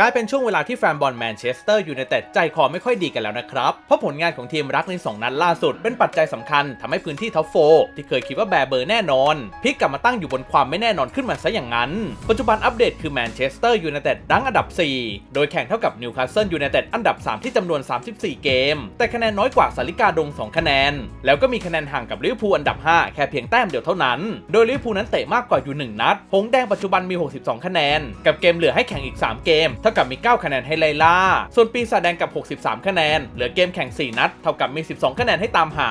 กลายเป็นช่วงเวลาที่แฟนบอลแมนเชสเตอร์ยูไนเต็ดใจคอไม่ค่อยดีกันแล้วนะครับ เพราะผลงานของทีมรักใน 2 นัดล่าสุด เป็นปัจจัยสำคัญทำให้พื้นที่ท็อปโฟร์ที่เคยคิดว่าแบเบอร์แน่นอนพลิกกลับมาตั้งอยู่บนความไม่แน่นอนขึ้นมาซะอย่างนั้น ปัจจุบันอัปเดตคือแมนเชสเตอร์ยูไนเต็ดดังอันดับ 4 โดยแข่งเท่ากับนิวคาสเซิลยูไนเต็ดอันดับ 3 ที่จำนวน 34 เกม แต่คะแนนน้อยกว่าสาริกาดง 2 คะแนน แล้วก็มีคะแนนห่างกับลิเวอร์พูลอันดับ 5 แค่เพียงแต้มเดียวเท่านั้น โดยลิเวอร์พูลนั้นเตะมากกว่าอยู่ 1 นัด หงแดงปัจจุบันมี 62 คะแนน กับเกมเหลือให้แข่งอีก 3 เกมท่ากับมี 9 คะแนนให้ไล่ล่า ส่วนปีศาจแดงกับ 63 คะแนน เหลือเกมแข่ง 4 นัด เท่ากับมี 12 คะแนนให้ตามหา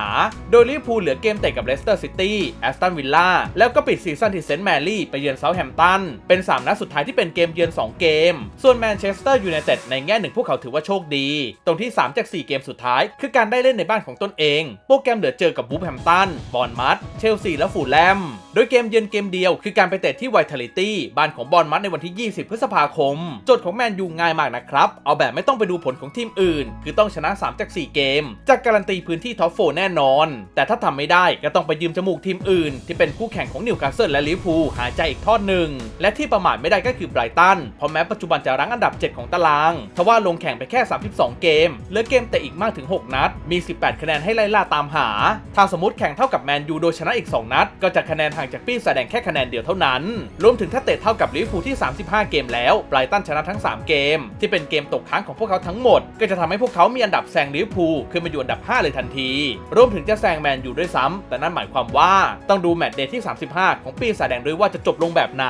โดยลิเวอร์พูลเหลือเกมเตะกับเลสเตอร์ซิตี้แอสตันวิลล่า แล้วก็ปิดซีซั่นที่เซนต์แมรี่ไปเยือนเซาท์แฮมป์ตัน เป็น 3 นัดสุดท้ายที่เป็นเกมเยือน 2 เกม ส่วนแมนเชสเตอร์ยูไนเต็ดในแง่หนึ่งพวกเขาถือว่าโชคดี ตรงที่ 3 จาก 4 เกมสุดท้าย คือการได้เล่นในบ้านของตนเอง โปรแกรมเหลือเจอกับบูฟแฮมตัน บอนมัดเชลซี และฟูลแลม โดยเกมเยือนเกมเดียว คือการไปเตะที่ไวท์เทลิตี้บ้านของบอร์นมัดในวันที่ 20 พฤษภาคม โจทย์ของแมนยูง่ายมากนะครับ เอาแบบไม่ต้องไปดูผลของทีมอื่น คือต้องชนะ 3 จาก 4 เกมจากการันตีพื้นที่ท็อปโฟแน่นอน แต่ถ้าทำไม่ได้ก็ต้องไปยืมจมูกทีมอื่น ที่เป็นคู่แข่งของนิวคาสเซิลและลิเวอร์พูลหายใจอีกทอดหนึ่ง และที่ประมาทไม่ได้ก็คือไบรตัน เพราะแม้ปัจจุบันจะรั้งอันดับ 7 ของตาราง ทว่าลงแข่งไปแค่ 32 เกม เหลือเกมแต่อีกมากถึง 6 นัด มี 18 คะแนนให้ไล่ล่าตามหา ถ้าสมมติแข่งเท่ากับแมนยูโดยชนะอีก 2 นัด ก็จะคะแนนห่างจากปีศาจแดงแค่คะแนนเดียวเท่านั้น รวมถึงถ้าเตะเท่ากับลิเวอร์พูลที่ 35 เกมแล้วไบรตันชนะทั้ง 3เกม ที่เป็นเกมตกค้างของพวกเขาทั้งหมด ก็จะทำให้พวกเขามีอันดับแซงลิเวอร์พูลขึ้นมาอยู่อันดับ 5 เลยทันที รวมถึงจะแซงแมนยูด้วยซ้ำแต่นั่นหมายความว่าต้องดูแมตช์เดย์ที่ 35 ของปีศาจแดงด้วยว่าจะจบลงแบบไหน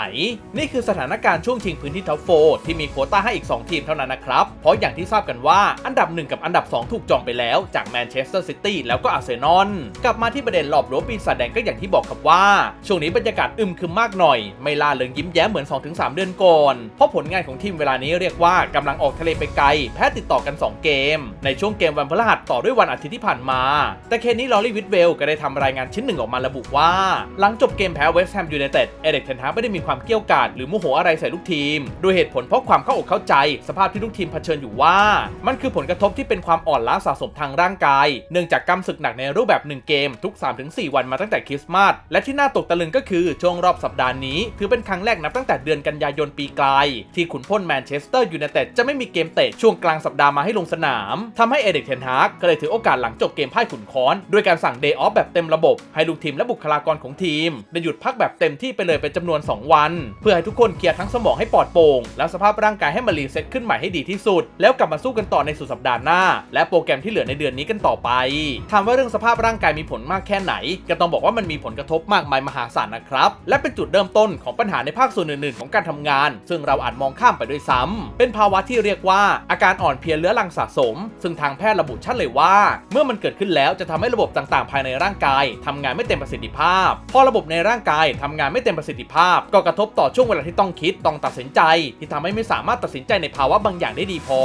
นี่คือสถานการณ์ช่วงชิงพื้นที่ท็อปโฟที่มีโคต้าให้อีก 2 ทีมเท่านั้นนะครับ เพราะอย่างที่ทราบกันว่าอันดับ 1 กับอันดับ 2 ถูกจองไปแล้วจากแมนเชสเตอร์ซิตี้แล้วก็อาร์เซนอลกลับมาที่ประเด็นหลอบหลวปีศาจแดงก็อย่างที่บอกครับว่า ช่วงนี้บรรยากาศอึมครึมมากหน่อย ไม่ล่าเริงยิ้มแย้มเหมือน 2-3 เดือนก่อนเพราะผลงานของทีมเวลานี้เรียกว่ากำลังออกทะเลไปไกล แพ้ติดต่อกัน 2 เกม ในช่วงเกมวันพฤหัสต่อด้วยวันอาทิตย์ที่ผ่านมา แต่เคนนี้ลอรี่วิทเวลก็ได้ทำรายงานชิ้นหนึ่งออกมาระบุว่า หลังจบเกมแพ้เวสต์แฮมยูไนเต็ดเอเด็กเทนฮาไม่ได้มีความเกี้ยวกาดหรือโมโหอะไรใส่ลูกทีมด้วยเหตุผลเพราะความเข้าอกเข้าใจ สภาพที่ลูกทีมเผชิญอยู่ว่า มันคือผลกระทบที่เป็นความอ่อนล้าสะสมทางร่างกาย เนื่องจากกำศึกหนักในรูปแบบ 1 เกมทุก 3-4 วันมาตั้งแต่คริสต์มาสและที่น่าตกตะลึงก็คือช่วงรอบสัปดาห์นี้ ถือเป็นครั้งแรกนับตั้งแต่เดือนกันยายนปีกลายที่ขุนพลแมนเชสเตอร์ยูไนเต็ดจะไม่มีเกมเตะช่วงกลางสัปดาห์มาให้ลงสนามทำให้เอเด็กเทนฮากก็เลยถือโอกาสหลังจบเกมพ่ายขุนค้อน ด้วยการสั่งเดย์ออฟแบบเต็มระบบ ให้ลูกทีมและบุคลากรของทีมได้หยุดพักแบบเต็มที่ไปเลยเป็นจำนวน 2 วัน เพื่อให้ทุกคนเคลียร์ทั้งสมองให้ปลอดโปร่งและสภาพร่างกายให้มารีเซ็ตขึ้นใหม่ให้ดีที่สุด แล้วกลับมาสู้กันต่อในสุดสัปดาห์หน้า และโปรแกรมที่เหลือในเดือนนี้กันต่อไปถามว่าเรื่องสภาพร่างกายมีผลมากแค่ไหน ก็ต้องบอกว่ามันมีผลกระทบมากมายมหาศาลนะครับและเป็นจุดเริ่มต้นของปัญหาในภาคส่วนอื่นๆ ของการทำงาน ซึ่งเราอาจมองข้ามไปด้วยซ้ำ เป็นภาวะที่เรียกว่าอาการอ่อนเพลียเรื้อรังสะสม ซึ่งทางแพทย์ระบุชัดเลยว่า เมื่อมันเกิดขึ้นแล้วจะทำให้ระบบต่างๆ ภายในร่างกายทำงานไม่เต็มประสิทธิภาพ พอระบบในร่างกายทำงานไม่เต็มประสิทธิภาพ ก็กระทบต่อช่วงเวลาที่ต้องคิดต้องตัดสินใจ ที่ทำให้ไม่สามารถตัดสินใจในภาวะบางอย่างได้ดีพอ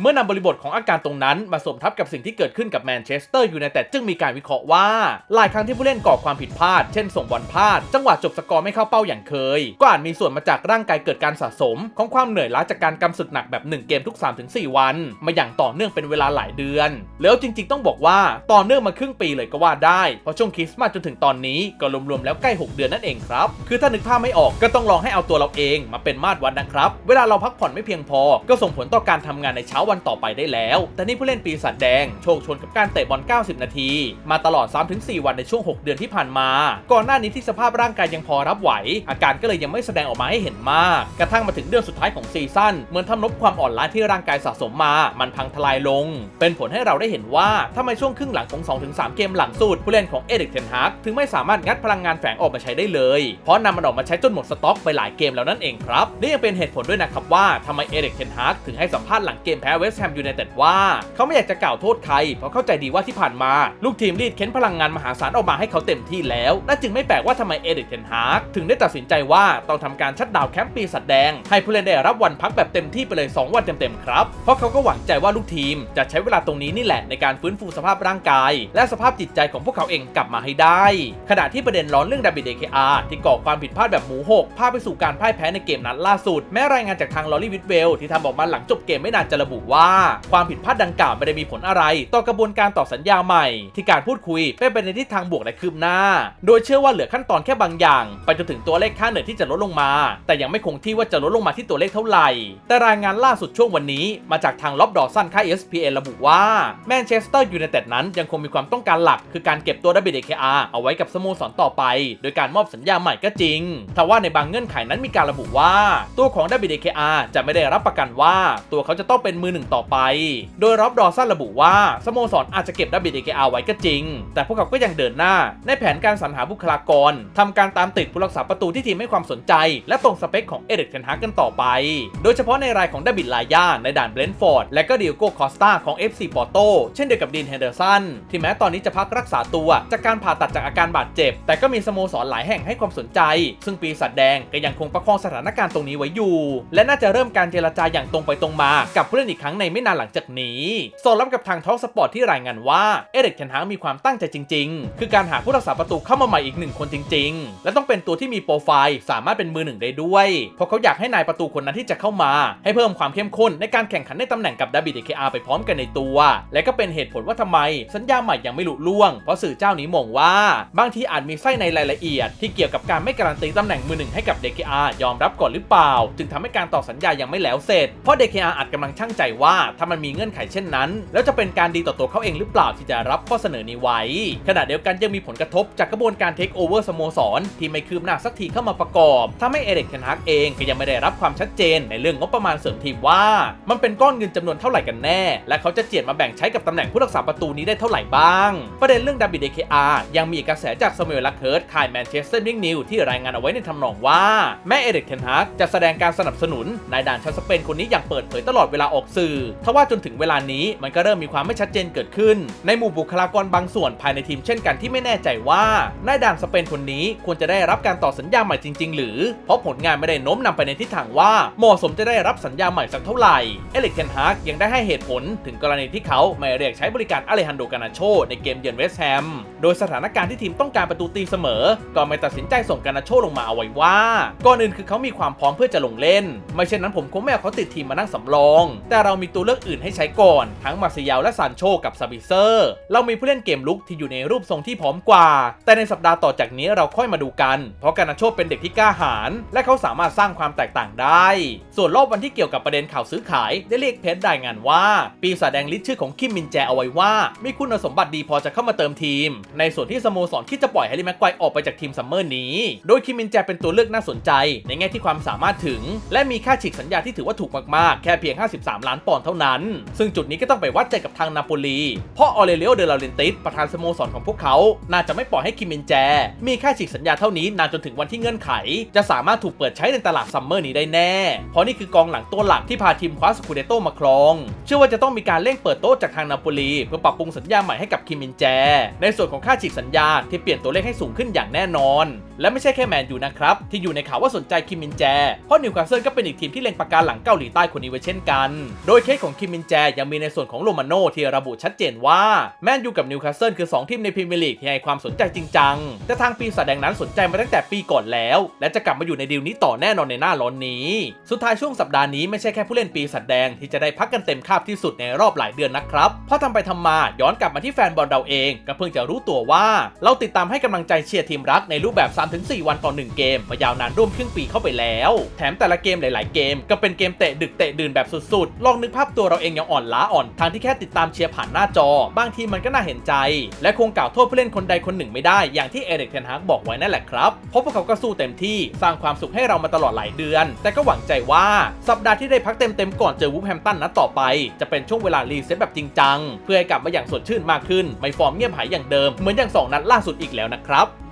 เมื่อนำบริบทของอาการตรงนั้นมาสมทับกับสิ่งที่เกิดขึ้นกับแมนเชสเตอร์ยูไนเต็ดจึงมีการวิเคราะห์ว่า หลายครั้งที่ผู้เล่นก่อความผิดพลาด เช่นส่งบอลพลาด จังหวะจบสกอร์ไม่เข้าเป้าอย่างเคย ก็อาจมีส่วนมาจากร่างกายเกิดการสะสม ของความเหนื่อยล้าจากการกำศึกหนักแบบ 1 เกมทุก 3-4 วัน มาอย่างต่อเนื่องเป็นเวลาหลายเดือน แล้วจริงๆต้องบอกว่าต่อเนื่องมาครึ่งปีเลยก็ว่าได้ เพราะช่วงคริสต์มาสจนถึงตอนนี้ก็รวมๆแล้วใกล้ 6 เดือนนั่นเองครับ คือถ้านึกภาพไม่ออกก็ต้องลองให้เอาตัวเราเองมาเป็นมาตรวัดนะครับ เวลาเราพักผ่อนไม่เพียงพอ ก็ส่งผลต่อการทำงานในเช้าวันต่อไปได้แล้ว แต่นี่ผู้เล่นปีศาจแดงโชคชนกับการเตะบอล 90 นาที มาตลอด 3-4 วันในช่วง 6 เดือนที่ผ่านมา ก่อนหน้านี้ที่สภาพร่างกายยังพอรับไหว อาการก็เลยยังไม่แสดงออกมาให้เห็นมาก กระทั่งมาถึงเดือนสุดท้ายของซีซั่นเหมือนทำลบความอ่อนล้าที่ร่างกายสะสมมา มันพังทลายลง เป็นผลให้เราได้เห็นว่าทำไมช่วงครึ่งหลังของ 2-3 เกมหลังสุดผู้เล่นของเอริกเทนฮากถึงไม่สามารถงัดพลังงานแฝงออกมาใช้ได้เลย เพราะนำมันออกมาใช้จนหมดสต็อกไปหลายเกมแล้วนั่นเองครับนี่ยังเป็นเหตุผลด้วยนะครับว่าทำไมเอริกเทนฮากถึงให้สัมภาษณ์หลังเกมแพ้เวสต์แฮมยูไนเต็ดว่าเขาไม่อยากจะกล่าวโทษใครเพราะเข้าใจดีว่าที่ผ่านมา ลูกทีมรีดเค้นพลังงานมหาศาลออกมาให้เขาเต็มที่แล้วและจึงไม่แปลกว่าทำไมเอริกเทนฮากถึงได้ตัดสินใจว่าต้องทำการชัดดาวแคมป์ปีศาจแดง ให้ผู้เล่นได้รับวันพักแบบเต็มที่ไปเลย 2 วันเต็มๆครับ เพราะเขาก็หวังใจว่าลูกทีมจะใช้เวลาตรงนี้นี่แหละในการฟื้นฟูสภาพร่างกาย และสภาพจิตใจของพวกเขาเองกลับมาให้ได้ ขณะที่ประเด็นร้อนเรื่องดาบิดเดคอาร์ที่ก่อความผิดพลาดแบบหมูหกพาไปสู่การพ่ายแพ้ในเกมนัดล่าสุด แม้รายงานจากทางลอรี่วิทเวลที่ทำออกมาหลังจบเกมไม่นานจะระบุว่า ความผิดพลาดดังกล่าวไม่ได้มีผลอะไร ต่อกระบวนการต่อสัญญาใหม่ ที่การพูดคุยเป็นไปในทิศทางบวกและคืบหน้า โดยเชื่อว่าเหลือขั้นตอนแค่บางอย่าง ไปจนถึงตัวเลขค่าเหนื่อยที่จะลดลงมา แต่ยังไม่คงที่ว่าจะลดลงมาที่ตัวเลขเท่าไหร่แต่รายงานล่าสุดช่วงวันนี้มาจากทางล็อบดอสันค่าย ESPN ระบุว่าแมนเชสเตอร์ยูไนเต็ดนั้นยังคงมีความต้องการหลัก คือการเก็บตัว WDKR เอาไว้กับสโมสรต่อไป โดยการมอบสัญญาใหม่ก็จริงแต่ว่าในบางเงื่อนไขนั้นมีการระบุว่า ตัวของ WDKR จะไม่ได้รับประกันว่าตัวเขาจะต้องเป็นมือหนึ่งต่อไป โดยร็อบดอสันระบุว่าสโมสรอาจจะเก็บ WDKR ไว้ก็จริง แต่พวกเขาก็ยังเดินหน้า ในแผนการสรรหาบุคลากรทำการตามติดผู้รักษาประตูที่ทีมให้ความสนใจ และตรงสเปคของเอเดกเทนฮากกันต่อไป โดยเฉพาะในรายของดาบิดลายาในด่านเบรนฟอร์ด และก็ดิโอโกคอสตาของ FC ปอร์โตเช่นเดียวกับดีนเฮนเดอร์สันที่แม้ตอนนี้จะพักรักษาตัวจากการผ่าตัดจากอาการบาดเจ็บ แต่ก็มีสโมสรหลายแห่งให้ความสนใจ ซึ่งปีศาจแดงก็ยังคงประคองสถานการณ์ตรงนี้ไว้อยู่ และน่าจะเริ่มการเจรจาอย่างตรงไปตรงมา กับผู้เล่นอีกครั้งในไม่นานหลังจากนี้สอดรับกับทางท้องสปอร์ตที่รายงานว่าเอเดกเทนฮากมีความตั้งใจจริง ๆ คือการหาผู้รักษาประตูเข้ามาใหม่อีกหนึ่งคนจริง ๆ และต้องเป็นตัวที่มีโปรไฟล์สามารถเป็นมือหนึ่งได้ด้วย เพราะเขาอยากให้นายประตูคนนั้นที่จะเข้ามาให้เพิ่มความเข้มข้นในการแข่งขันในตำแหน่งกับดาบิดเคอาไปพร้อมกันในตัว และก็เป็นเหตุผลว่าทำไม สัญญาใหม่ยังไม่หลุล่วง เพราะสื่อเจ้านี้มองว่า บางทีอาจมีไส้ในรายละเอียด ที่เกี่ยวกับการไม่การันตีตำแหน่งมือหนึ่งให้กับ DKR ยอมรับก่อนหรือเปล่า จึงทำให้การต่อสัญญายังไม่แล้วเสร็จ เพราะ DKR อาจกำลังช่างใจว่า ถ้ามันมีเงื่อนไขเช่นนั้น แล้วจะเป็นการดีต่อตัวเขาเองหรือเปล่าที่จะรับข้อเสนอนี้ไว้ ขณะเดียวกันยังมีผลกระทบจากกระบวนการเทคโอเวอร์สโมสรที่ไม่คืบหน้าสักทีเข้ามาประกอบทำให้เอเดกเทนฮากเองก็ยังไม่ได้รับความชัดเจนในเรื่องงบประมาณเสริมทีมว่า มันเป็นก้อนเงินจำนวนเท่าไหร่กันแน่ และเขาจะเจียดมาแบ่งใช้กับตำแหน่งผู้รักษาประตูนี้ได้เท่าไหร่บ้าง ประเด็นเรื่องดับบิดเคอายังมีกระแสจากสมิลลักเคิร์ดข่ายแมนเชสเตอร์นิงนิวที่รายงานเอาไว้ในทำนองว่า แม่เอเดกเทนฮากจะแสดงการสนับสนุนนายด่านชาวสเปนคนนี้อย่างเปิดเผยตลอดเวลาออกสื่อทว่าจนถึงเวลานี้มันก็เริ่มมีความไม่ชัดเจนเกิดขึ้น ในหมู่บุคลากรบางส่วนภายในทีมเช่นกันที่ไม่แน่ใจว่านายด่านสเปนคนนี้ควรจะได้รับการต่อสัญญาใหม่จริง ๆ หรือ เพราะผลงานไม่ได้โน้มนำไปในทิศทางว่าเหมาะสมจะได้รับสัญญาใหม่สักเท่าไหร่ เอล็กเทนฮากยังได้ให้เหตุผลถึงกรณีที่เขาไม่เรียกใช้บริการอเลฮันโดกานาโชในเกมเยือนเวสต์แฮม โดยสถานการณ์ที่ทีมต้องการประตูตีเสมอ ก็ไม่ตัดสินใจส่งกานาโชลงมาเอาไว้ว่า ก่อนอื่นคือเขามีความพร้อมเพื่อจะลงเล่น ไม่เช่นนั้นผมคงไม่เอาเขาติดทีมมานั่งสำรอง แต่เรามีตัวเลือกอื่นให้ใช้ก่อน ทั้งมาซิยาลและซานโชกับซาบิเซอร์ เรามีผู้เล่นเกมลุกที่อยู่ในรูปทรงที่พร้อมกว่า แต่ในสัปดาห์ต่อจากนี้เราค่อยมาดูกัน เพราะกานาโชเป็นเด็กที่กล้าหาญและเขาสามารถสร้างความแตกต่างได้ ส่วนรอบวันที่เกี่ยวกับประเด็นข่าวซื้อขาย ได้เรียกเพจรายงานว่า ปีศาจแดงลิสชื่อของคิมมินแจเอาไว้ว่า มีคุณสมบัติดีพอจะเข้ามาเติมทีม ในส่วนที่สโมสรที่จะปล่อยแฮร์รี่แม็กไกวออกไปจากทีมซัมเมอร์นี้ โดยคิมมินแจเป็นตัวเลือกน่าสนใจ ในแง่ที่ความสามารถถึง และมีค่าฉีกสัญญาที่ถือว่าถูกมากๆ แค่เพียง 53 ล้านปอนด์เท่านั้น ซึ่งจุดนี้ก็ต้องไปวัดใจกับทางนาโปลีเพราะออเรเลียโอเดลาเรนติสประธานสโมสรของพวกเขา น่าจะไม่ปล่อยให้คิมมินแจ มีค่าฉีกสัญญาเท่านี้นานจนถึงวันที่เงื่อนไข จะสามารถถูกเปิดใช้ในตลาดซัมเมอร์นี้ได้แน่ เพราะนี่คือกองหลังตัวหลักที่พาทีมคว้าสกูเดโตมาครอง เชื่อว่าจะต้องมีการเร่งเปิดโต๊ะจากทางนาโปลีเพื่อปรับปรุงสัญญาใหม่ให้กับคิมินแจ ในส่วนของค่าฉีกสัญญาที่เปลี่ยนตัวเลขให้สูงขึ้นอย่างแน่นอน และไม่ใช่แค่แมนยูนะครับที่อยู่ในข่าวว่าสนใจคิมินแจ เพราะนิวคาสเซิลก็เป็นอีกทีมที่เล็งปากกาหลังเกาหลีใต้คนนี้ไว้เช่นกัน โดยเคสของคิมมินแจยังมีในส่วนของโรมาโน่ที่ระบุชัดเจนว่าแมนยูกับนิวคาสเซิลคือ 2 ทีมในพรีเมียร์ลีกที่ให้ความสนใจจริงจังแต่ทางปีศาจแดงนั้นสนใจมาตั้งแต่ปีก่อนแล้ว และจะกลับมาอยู่ในดีลนี้ต่อแน่นอนในหน้าร้อนนี้ สุดท้ายช่วงสัปดาห์นี้ไม่ใช่แค่ผู้เล่นปีศาจแดงที่จะได้พักกันเต็มคาบที่สุดในรอบหลายเดือนนะครับ เพราะทำไปทำมาย้อนกลับมาที่แฟนบอลเราเอง ก็เพิ่งจะรู้ตัวว่า เราติดตามให้กำลังใจเชียร์ทีมรักในรูปแบบ 3-4 วันต่อ1เกมมายาวนานร่วมครึ่งปีเข้าไปแล้ว แถมแต่ละเกมหลาย ๆ เกม ก็เป็นเกมเตะดึกเตะดื่นแบบสุดๆลองนึกภาพตัวเราเองยังอ่อนล้าอ่อนทางที่แค่ติดตามเชียร์ผ่านหน้าจอ บางทีมันก็น่าเห็นใจ และคงกล่าวโทษผู้เล่นคนใดคนหนึ่งไม่ได้อย่างที่เอริกเทนฮากบอกไว้นั่นแหละครับเพราะพวกเขาก็สู้เต็มที่สร้างความสุขให้เรามาตลอดหลายเดือน แต่ก็หวังใจว่าสัปดาห์ที่ได้พักเต็มๆก่อนเจอวูฟแฮมตันนัดต่อไป จะเป็นช่วงเวลารีเซ็ตแบบจริงจัง เพื่อให้กลับมาอย่างสดชื่นมากขึ้น ไม่ฟอร์มเงียบหายอย่างเดิม เหมือนอย่างสองนัดล่าสุดอีกแล้วนะครับ